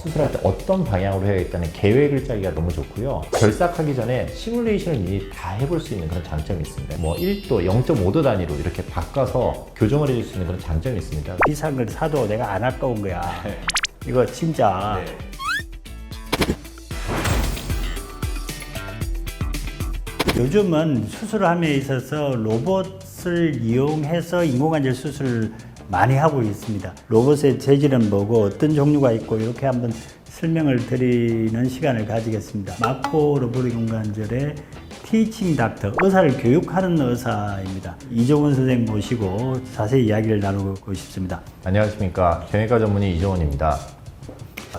수술할 때 어떤 방향으로 해야겠다는 계획을 짜기가 너무 좋고요. 결삭하기 전에 시뮬레이션을 미리 다 해볼 수 있는 그런 장점이 있습니다. 뭐 1도, 0.5도 단위로 이렇게 바꿔서 교정을 해줄 수 있는 그런 장점이 있습니다. 비싼 걸 사도 내가 안 아까운 거야. 이거 진짜 요즘은 수술함에 있어서 로봇을 이용해서 인공관절 수술을 많이 하고 있습니다. 로봇의 재질은 뭐고 어떤 종류가 있고 이렇게 한번 설명을 드리는 시간을 가지겠습니다. 마코 로봇 인공관절의 티칭 닥터, 의사를 교육하는 의사입니다. 이종원 선생님 모시고 자세히 이야기를 나누고 싶습니다. 안녕하십니까. 경외과 전문의 이종원입니다.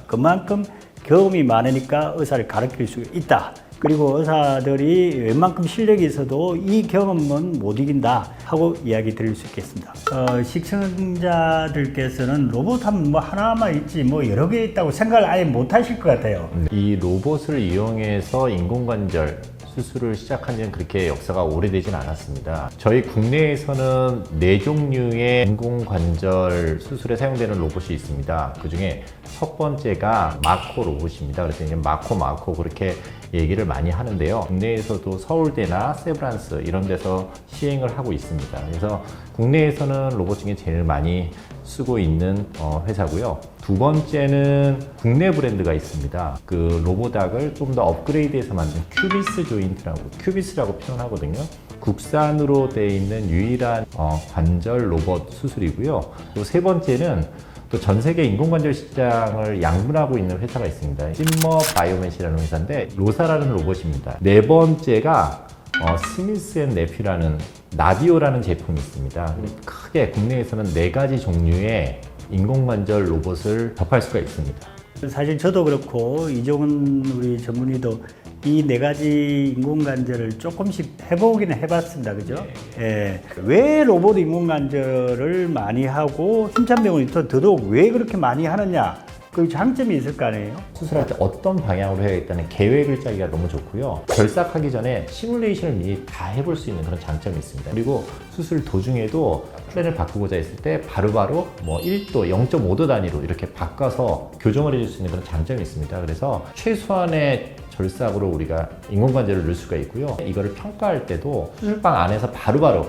그만큼 경험이 많으니까 의사를 가르칠 수 있다. 그리고 의사들이 웬만큼 실력이 있어도 이 경험은 못 이긴다 하고 이야기 드릴 수 있겠습니다. 어, 시청자들께서는 로봇 하면 뭐 하나만 있지 뭐 여러 개 있다고 생각을 아예 못 하실 것 같아요. 이 로봇을 이용해서 인공관절 수술을 시작한 지는 그렇게 역사가 오래되진 않았습니다. 저희 국내에서는 네 종류의 인공관절 수술에 사용되는 로봇이 있습니다. 그 중에 첫 번째가 마코 로봇입니다. 그래서 이제 마코 마코 그렇게 얘기를 많이 하는데요. 국내에서도 서울대나 세브란스 이런 데서 시행을 하고 있습니다. 그래서 국내에서는 로봇 중에 제일 많이 쓰고 있는 어, 회사고요. 두 번째는 국내 브랜드가 있습니다. 그 로보닥을 좀 더 업그레이드해서 만든 큐비스 조인트라고 큐비스라고 표현하거든요. 국산으로 되어 있는 유일한 어, 관절 로봇 수술이고요. 또 세 번째는 또 전 세계 인공관절 시장을 양분하고 있는 회사가 있습니다. 심머 바이오맷이라는 회사인데 로사라는 로봇입니다. 네 번째가 어, 스미스 앤 네피라는 나비오라는 제품이 있습니다. 크게 국내에서는 네 가지 종류의 인공관절 로봇을 접할 수가 있습니다. 사실 저도 그렇고 이종훈 우리 전문의도 이 네 가지 인공관절을 조금씩 해보기는 해봤습니다. 그죠? 예. 왜 로봇 인공관절을 많이 하고 심찬병원이 또 더더욱 왜 그렇게 많이 하느냐? 그 장점이 있을 거 아니에요? 수술할 때 어떤 방향으로 해야겠다는 계획을 짜기가 너무 좋고요. 결삭하기 전에 시뮬레이션을 미리 다 해볼 수 있는 그런 장점이 있습니다. 그리고 수술 도중에도 플랜을 바꾸고자 했을 때 바로바로 뭐 1도, 0.5도 단위로 이렇게 바꿔서 교정을 해줄 수 있는 그런 장점이 있습니다. 그래서 최소한의 절삭으로 우리가 인공관절을 넣을 수가 있고요. 이거를 평가할 때도 수술방 안에서 바로 바로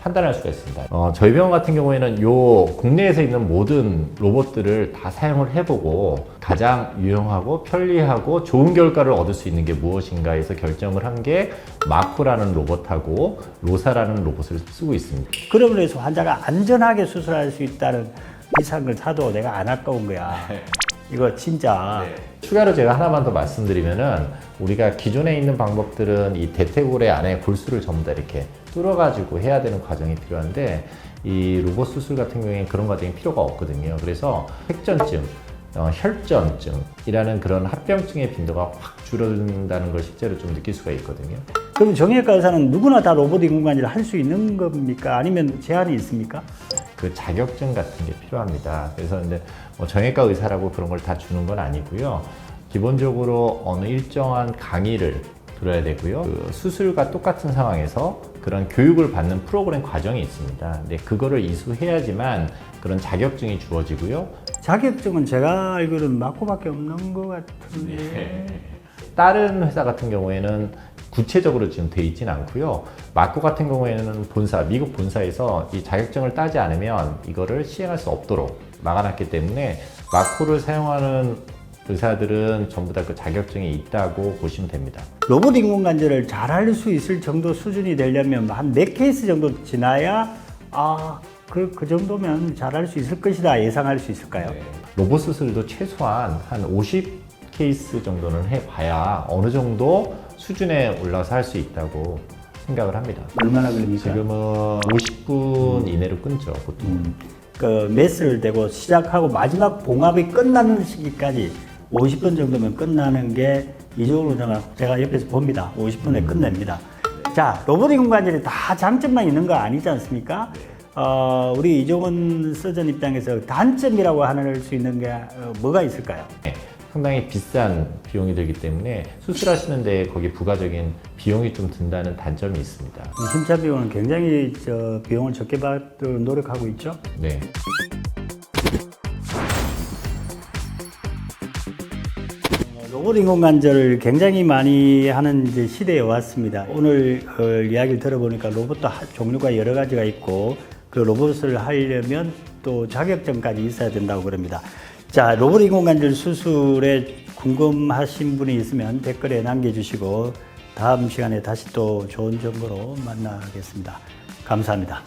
판단할 수가 있습니다. 어, 저희 병원 같은 경우에는 요 국내에서 있는 모든 로봇들을 다 사용을 해보고 가장 유용하고 편리하고 좋은 결과를 얻을 수 있는 게 무엇인가 해서 결정을 한 게 마코라는 로봇하고 로사라는 로봇을 쓰고 있습니다. 그러므로 해서 환자가 안전하게 수술할 수 있다는 걸 사도 내가 안 아까운 거야. 이거 진짜 추가로 제가 하나만 더 말씀드리면은 우리가 기존에 있는 방법들은 이 대퇴골의 안에 골수를 전부 다 이렇게 뚫어가지고 해야 되는 과정이 필요한데 이 로봇 수술 같은 경우에 그런 과정이 필요가 없거든요. 그래서 핵전증, 어, 혈전증이라는 그런 합병증의 빈도가 확 줄어든다는 걸 실제로 좀 느낄 수가 있거든요. 그럼 정형외과 의사는 누구나 다 로봇 인공관절을 할 수 있는 겁니까? 아니면 제한이 있습니까? 그 자격증 같은 게 필요합니다. 그래서 근데 뭐 정형외과 의사라고 그런 걸 다 주는 건 아니고요. 기본적으로 어느 일정한 강의를 들어야 되고요. 그 수술과 똑같은 상황에서 그런 교육을 받는 프로그램 과정이 있습니다. 근데 그거를 이수해야지만 그런 자격증이 주어지고요. 자격증은 제가 알기로는 맞고밖에 없는 것 같은데. 네. 다른 회사 같은 경우에는 구체적으로 지금 돼 있진 않고요. 마코 같은 경우에는 본사, 미국 본사에서 이 자격증을 따지 않으면 이거를 시행할 수 없도록 막아놨기 때문에 마코를 사용하는 의사들은 전부 다 그 자격증이 있다고 보시면 됩니다. 로봇 인공관절을 잘 할 수 있을 정도 수준이 되려면 한 몇 케이스 정도 지나야 아, 그, 그 정도면 잘 할 수 있을 것이다 예상할 수 있을까요? 로봇 수술도 최소한 한 50 케이스 정도는 해봐야 어느 정도 수준에 올라서 할 수 있다고 생각을 합니다. 얼마나 걸립니까? 지금은 50분 이내로 끊죠, 보통. 음, 그 메스를 대고 시작하고 마지막 봉합이 끝나는 시기까지 50분 정도면 끝나는 게 이쪽으로 제가, 제가 옆에서 봅니다. 50분에 끝냅니다. 자, 로봇 인공관절이 다 장점만 있는 거 아니지 않습니까? 어, 우리 이종원 서전 입장에서 단점이라고 할수 있는 게 어, 뭐가 있을까요? 네, 상당히 비싼 비용이 들기 때문에 수술하시는데 거기 부가적인 비용이 좀 든다는 단점이 있습니다. 이 심차 비용은 굉장히 저 비용을 적게 받도록 노력하고 있죠. 네. 로봇 인공관절을 굉장히 많이 하는 이제 시대에 왔습니다. 오늘 어, 이야기를 들어보니까 로봇도 하- 종류가 여러 가지가 있고 그 로봇을 하려면 또 자격증까지 있어야 된다고 그럽니다. 자, 로봇 인공관절 수술에 궁금하신 분이 있으면 댓글에 남겨주시고 다음 시간에 다시 또 좋은 정보로 만나겠습니다. 감사합니다.